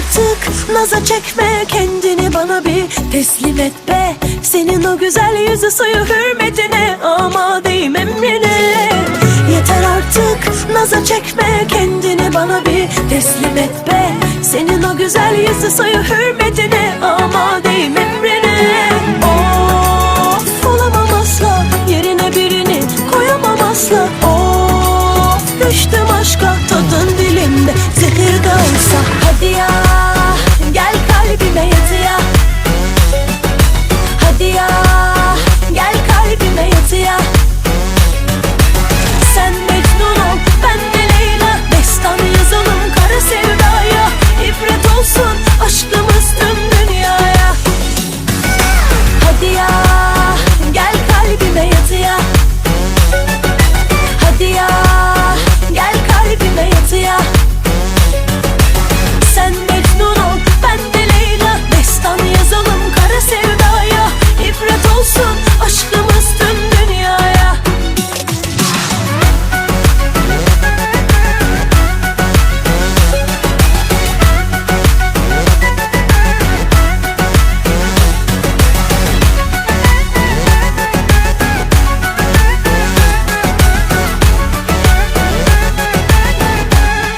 artık Naza çekme kendini bana bir teslim et be. Senin o güzel yüzü suyu hürmetine Amadeyim emrine Yeter artık Naza çekme kendini bana bir teslim et be. Senin o güzel yüzü suyu hürmetine Amadeyim emrine Of olamam asla Yerine birini koyamam asla. Of düştüm aşka tadın dilimde.